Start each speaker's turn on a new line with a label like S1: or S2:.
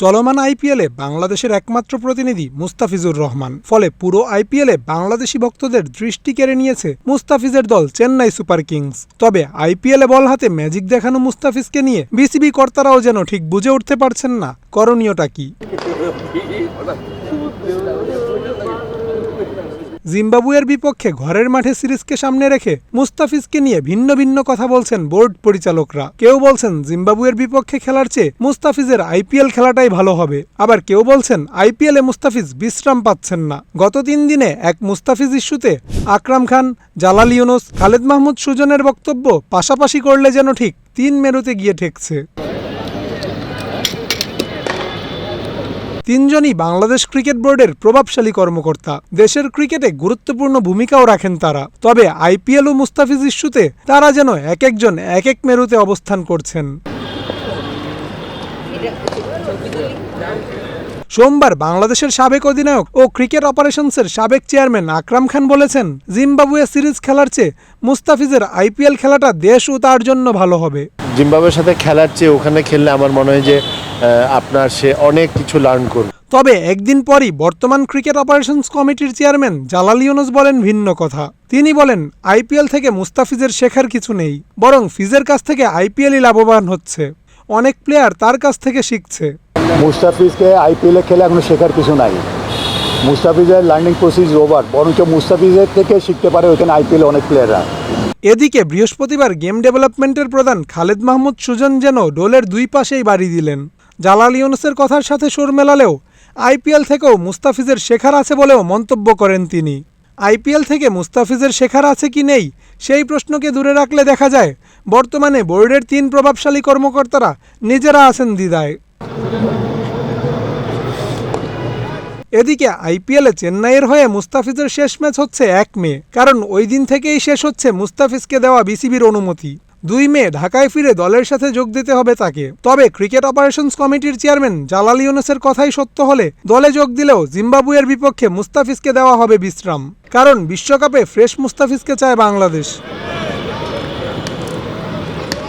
S1: চলমান আইপিএলে বাংলাদেশের একমাত্র প্রতিনিধি মুস্তাফিজুর রহমান। ফলে পুরো আইপিএলে বাংলাদেশি ভক্তদের দৃষ্টি কেড়ে নিয়েছে মুস্তাফিজের দল চেন্নাই সুপার কিংস। তবে আইপিএলে বল হাতে ম্যাজিক দেখানো মুস্তাফিজকে নিয়ে বিসিবি কর্তারাও যেন ঠিক বুঝে উঠতে পারছেন না। করণীয়টা কি? জিম্বাবুয়ের বিপক্ষে ঘরের মাঠে সিরিজকে সামনে রেখে মুস্তাফিজকে নিয়ে ভিন্ন ভিন্ন কথা বলছেন বোর্ড পরিচালকরা। কেউ বলছেন জিম্বাবুয়ের বিপক্ষে খেলার চেয়ে মুস্তাফিজের আইপিএল খেলাটাই ভালো হবে। আবার কেউ বলছেন আইপিএলে মুস্তাফিজ বিশ্রাম পাচ্ছেন না। গত তিন দিনে এক মুস্তাফিজ ইস্যুতে আকরাম খান, জালাল ইউনুস, খালেদ মাহমুদ সুজনের বক্তব্য পাশাপাশি করলে যেন ঠিক, তিন মেরুতে গিয়ে ঠেকছে। তিনজনই বাংলাদেশ ক্রিকেট বোর্ডের প্রভাবশালী কর্মকর্তা। দেশের ক্রিকেটে গুরুত্বপূর্ণ ভূমিকাও রাখেন তারা। তবে আইপিএল ও মুস্তাফিজ ইস্যুতে তারা যেন এক একজন, এক এক মেরুতে অবস্থান করছেন। সোমবার বাংলাদেশের সাবেক অধিনায়ক ও ক্রিকেট অপারেশনসের সাবেক চেয়ারম্যান আকরাম খান বলেছেন, জিম্বাবুয়ে সিরিজ খেলার চেয়ে মুস্তাফিজের আইপিএল খেলাটা দেশ ও তার জন্য ভালো হবে।
S2: জিম্বাবুয়ের সাথে খেলার চেয়ে ওখানে খেললে আমার মনে হয় যে আপনার সে অনেক কিছু লার্ন করবে।
S1: তবে একদিন পরই বর্তমান ক্রিকেট অপারেশনস কমিটির চেয়ারম্যান জালাল ইউনুস বলেন ভিন্ন কথা। তিনি বলেন আইপিএল থেকে মুস্তাফিজের শেখার কিছু নেই বরং ফিজের কাছ থেকে আইপিএলই লাভবান হচ্ছে। অনেক প্লেয়ার তার কাছ থেকে শিখছে।
S3: মুস্তাফিজকে আইপিএলে খেলে এখনও শেখার কিছু নাই। মুস্তাফিজের লার্নিং প্রসেস ওভার বরঞ্চ মুস্তাফিজের থেকে শিখতে পারে ওইখানে আইপিএলে অনেক প্লেয়াররা
S1: এদিকে বৃহস্পতিবার গেম ডেভেলপমেন্টের প্রধান খালেদ মাহমুদ সুজন যেন ডোলের দুই পাশেই বাড়ি দিলেন। জালাল ইউনুসের কথার সাথে সুর মেলালেও আইপিএল থেকেও মুস্তাফিজের শেখার আছে বলেও মন্তব্য করেন তিনি। আইপিএল থেকে মুস্তাফিজের শেখার আছে কি নেই, সেই প্রশ্নকে দূরে রাখলে দেখা যায়, বর্তমানে বোর্ডের তিন প্রভাবশালী কর্মকর্তারা নিজেরা আছেন দ্বিধায়। এদিকে আইপিএলে চেন্নাইয়ের হয়ে মুস্তাফিজের শেষ ম্যাচ হচ্ছে এক মে, কারণ ওই দিন থেকেই শেষ হচ্ছে মুস্তাফিজকে দেওয়া বিসিবির অনুমতি। দুই মে ঢাকায় ফিরে দলের সাথে যোগ দিতে হবে তাকে। তবে ক্রিকেট অপারেশনস কমিটির চেয়ারম্যান জালাল ইউনুসের কথাই সত্য হলে দলে যোগ দিলেও জিম্বাবুয়ের বিপক্ষে মুস্তাফিজকে দেওয়া হবে বিশ্রাম। কারণ বিশ্বকাপে ফ্রেশ মুস্তাফিজকে চায় বাংলাদেশ।